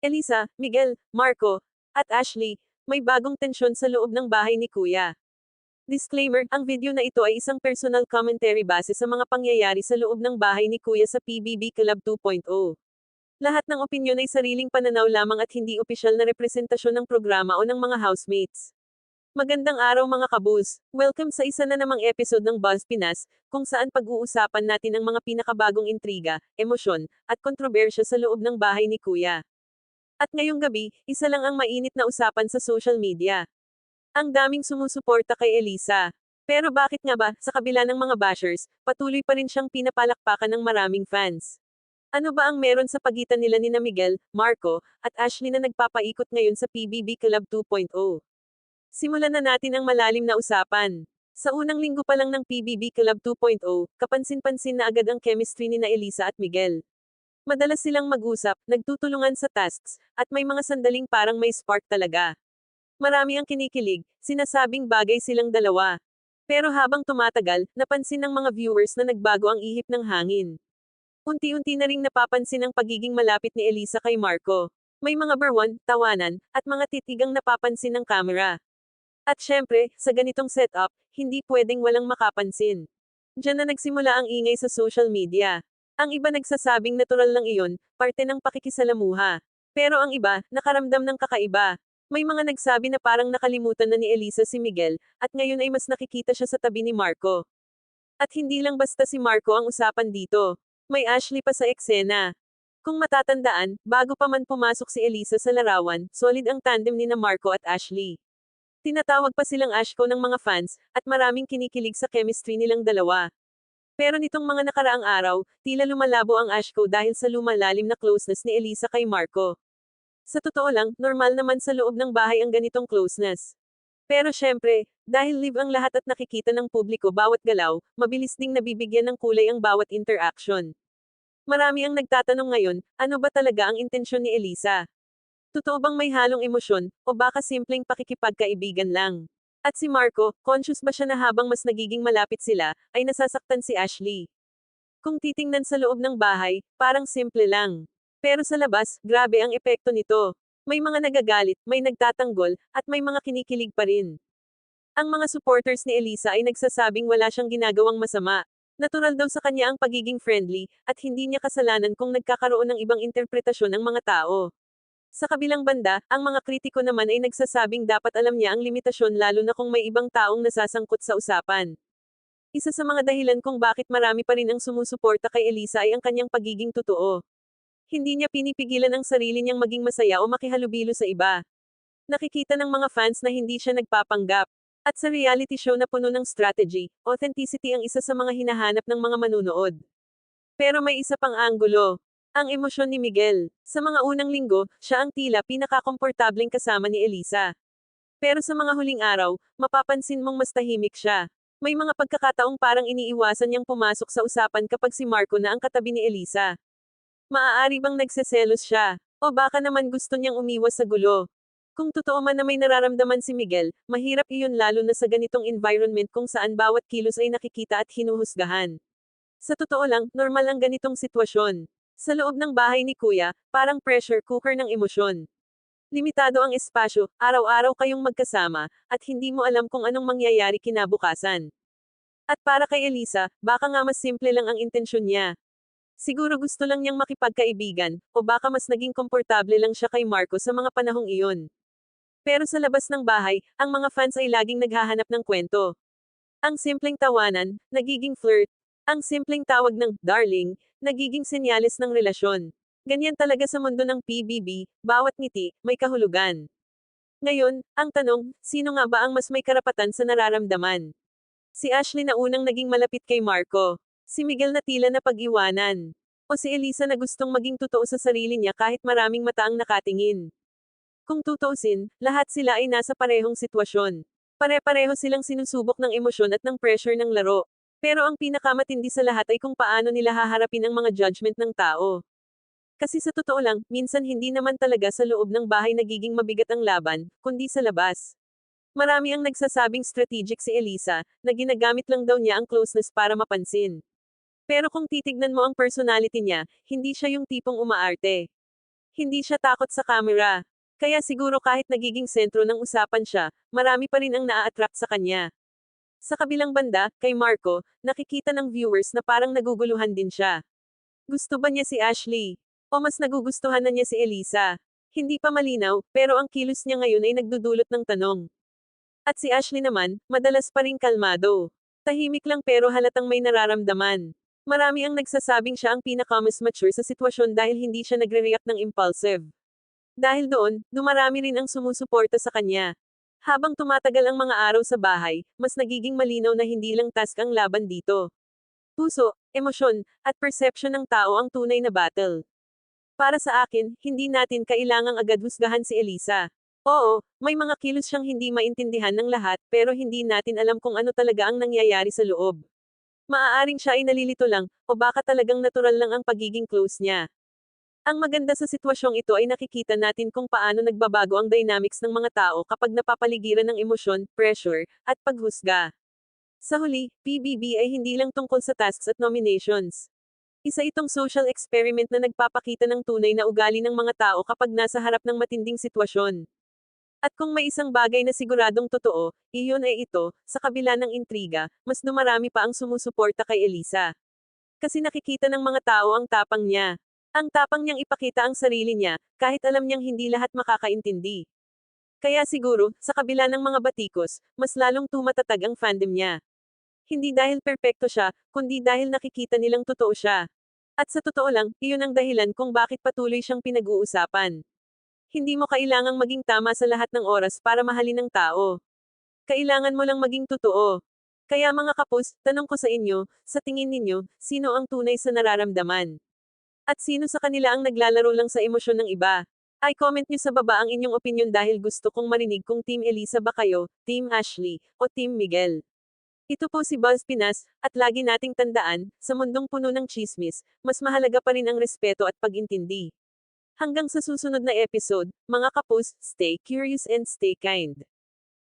Elisa, Miguel, Marco, at Ashley, may bagong tensyon sa loob ng bahay ni Kuya. Disclaimer, ang video na ito ay isang personal commentary base sa mga pangyayari sa loob ng bahay ni Kuya sa PBB Club 2.0. Lahat ng opinyon ay sariling pananaw lamang at hindi opisyal na representasyon ng programa o ng mga housemates. Magandang araw mga kabus! Welcome sa isa na namang episode ng Buzz Pinas, kung saan pag-uusapan natin ang mga pinakabagong intriga, emosyon, at kontrobersya sa loob ng bahay ni Kuya. At ngayong gabi, isa lang ang mainit na usapan sa social media. Ang daming sumusuporta kay Elisa. Pero bakit nga ba, sa kabila ng mga bashers, patuloy pa rin siyang pinapalakpakan ng maraming fans? Ano ba ang meron sa pagitan nila ni na Miguel, Marco, at Ashley na nagpapaikot ngayon sa PBB Club 2.0? Simulan na natin ang malalim na usapan. Sa unang linggo pa lang ng PBB Club 2.0, kapansin-pansin na agad ang chemistry ni na Elisa at Miguel. Madalas silang mag-usap, nagtutulungan sa tasks, at may mga sandaling parang may spark talaga. Marami ang kinikilig, sinasabing bagay silang dalawa. Pero habang tumatagal, napansin ng mga viewers na nagbago ang ihip ng hangin. Unti-unti na ring napapansin ang pagiging malapit ni Elisa kay Marco. May mga berwan, tawanan, at mga titigang napapansin ng kamera. At syempre, sa ganitong setup, hindi pwedeng walang makapansin. Diyan na nagsimula ang ingay sa social media. Ang iba nagsasabing natural lang iyon, parte ng pakikisalamuha. Pero ang iba, nakaramdam ng kakaiba. May mga nagsabi na parang nakalimutan na ni Elisa si Miguel, at ngayon ay mas nakikita siya sa tabi ni Marco. At hindi lang basta si Marco ang usapan dito. May Ashley pa sa eksena. Kung matatandaan, bago pa man pumasok si Elisa sa larawan, solid ang tandem ni na Marco at Ashley. Tinatawag pa silang Ashko ng mga fans, at maraming kinikilig sa chemistry nilang dalawa. Pero nitong mga nakaraang araw, tila lumalabo ang Ashko dahil sa lumalalim na closeness ni Elisa kay Marco. Sa totoo lang, normal naman sa loob ng bahay ang ganitong closeness. Pero syempre, dahil live ang lahat at nakikita ng publiko bawat galaw, mabilis ding nabibigyan ng kulay ang bawat interaction. Marami ang nagtatanong ngayon, ano ba talaga ang intensyon ni Elisa? Totoo bang may halong emosyon, o baka simpleng pakikipagkaibigan lang? At si Marco, conscious ba siya na habang mas nagiging malapit sila, ay nasasaktan si Ashley? Kung titingnan sa loob ng bahay, parang simple lang. Pero sa labas, grabe ang epekto nito. May mga nagagalit, may nagtatanggol, at may mga kinikilig pa rin. Ang mga supporters ni Elisa ay nagsasabing wala siyang ginagawang masama. Natural daw sa kanya ang pagiging friendly, at hindi niya kasalanan kung nagkakaroon ng ibang interpretasyon ng mga tao. Sa kabilang banda, ang mga kritiko naman ay nagsasabing dapat alam niya ang limitasyon lalo na kung may ibang taong nasasangkot sa usapan. Isa sa mga dahilan kung bakit marami pa rin ang sumusuporta kay Elisa ay ang kanyang pagiging totoo. Hindi niya pinipigilan ang sarili niyang maging masaya o makihalubilo sa iba. Nakikita ng mga fans na hindi siya nagpapanggap. At sa reality show na puno ng strategy, authenticity ang isa sa mga hinahanap ng mga manunood. Pero may isa pang anggulo. Ang emosyon ni Miguel. Sa mga unang linggo, siya ang tila pinakakomportableng kasama ni Elisa. Pero sa mga huling araw, mapapansin mong mas tahimik siya. May mga pagkakataong parang iniiwasan niyang pumasok sa usapan kapag si Marco na ang katabi ni Elisa. Maaari bang nagseselos siya? O baka naman gusto niyang umiwas sa gulo? Kung totoo man na may nararamdaman si Miguel, mahirap iyon lalo na sa ganitong environment kung saan bawat kilos ay nakikita at hinuhusgahan. Sa totoo lang, normal ang ganitong sitwasyon. Sa loob ng bahay ni Kuya, parang pressure cooker ng emosyon. Limitado ang espasyo, araw-araw kayong magkasama, at hindi mo alam kung anong mangyayari kinabukasan. At para kay Elisa, baka nga mas simple lang ang intensyon niya. Siguro gusto lang niyang makipagkaibigan, o baka mas naging komportable lang siya kay Marco sa mga panahong iyon. Pero sa labas ng bahay, ang mga fans ay laging naghahanap ng kwento. Ang simpleng tawanan, nagiging flirt, ang simpleng tawag ng darling, nagiging senyales ng relasyon. Ganyan talaga sa mundo ng PBB, bawat ngiti, may kahulugan. Ngayon, ang tanong, sino nga ba ang mas may karapatan sa nararamdaman? Si Ashley na unang naging malapit kay Marco. Si Miguel na tila na pag-iwanan. O si Elisa na gustong maging totoo sa sarili niya kahit maraming mata ang nakatingin. Kung tutuusin, lahat sila ay nasa parehong sitwasyon. Pare-pareho silang sinusubok ng emosyon at ng pressure ng laro. Pero ang pinakamatindi sa lahat ay kung paano nila haharapin ang mga judgment ng tao. Kasi sa totoo lang, minsan hindi naman talaga sa loob ng bahay nagiging mabigat ang laban, kundi sa labas. Marami ang nagsasabing strategic si Elisa, na ginagamit lang daw niya ang closeness para mapansin. Pero kung titignan mo ang personality niya, hindi siya yung tipong umaarte. Hindi siya takot sa camera. Kaya siguro kahit nagiging sentro ng usapan siya, marami pa rin ang naa-attract sa kanya. Sa kabilang banda, kay Marco, nakikita ng viewers na parang naguguluhan din siya. Gusto ba niya si Ashley? O mas nagugustuhan na niya si Elisa? Hindi pa malinaw, pero ang kilos niya ngayon ay nagdudulot ng tanong. At si Ashley naman, madalas pa rin kalmado. Tahimik lang pero halatang may nararamdaman. Marami ang nagsasabing siya ang pinakamas mature sa sitwasyon dahil hindi siya nagre-react ng impulsive. Dahil doon, dumarami rin ang sumusuporta sa kanya. Habang tumatagal ang mga araw sa bahay, mas nagiging malinaw na hindi lang task ang laban dito. Puso, emosyon, at perception ng tao ang tunay na battle. Para sa akin, hindi natin kailangang agad husgahan si Elisa. Oo, may mga kilos siyang hindi maintindihan ng lahat, pero hindi natin alam kung ano talaga ang nangyayari sa loob. Maaaring siya ay nalilito lang, o baka talagang natural lang ang pagiging close niya. Ang maganda sa sitwasyong ito ay nakikita natin kung paano nagbabago ang dynamics ng mga tao kapag napapaligiran ng emosyon, pressure, at paghusga. Sa huli, PBB ay hindi lang tungkol sa tasks at nominations. Isa itong social experiment na nagpapakita ng tunay na ugali ng mga tao kapag nasa harap ng matinding sitwasyon. At kung may isang bagay na siguradong totoo, iyon ay ito, sa kabila ng intriga, mas dumarami pa ang sumusuporta kay Elisa. Kasi nakikita ng mga tao ang tapang niya. Ang tapang niyang ipakita ang sarili niya, kahit alam niyang hindi lahat makakaintindi. Kaya siguro, sa kabila ng mga batikos, mas lalong tumatatag ang fandom niya. Hindi dahil perpekto siya, kundi dahil nakikita nilang totoo siya. At sa totoo lang, iyon ang dahilan kung bakit patuloy siyang pinag-uusapan. Hindi mo kailangang maging tama sa lahat ng oras para mahalin ng tao. Kailangan mo lang maging totoo. Kaya mga kapos, tanong ko sa inyo, sa tingin ninyo, sino ang tunay sa nararamdaman? At sino sa kanila ang naglalaro lang sa emosyon ng iba? Ay comment nyo sa baba ang inyong opinion dahil gusto kong marinig kung Team Elisa ba kayo, Team Ashley, o Team Miguel. Ito po si Buzz Pinas, at lagi nating tandaan, sa mundong puno ng chismis, mas mahalaga pa rin ang respeto at pag-intindi. Hanggang sa susunod na episode, mga kapus, stay curious and stay kind.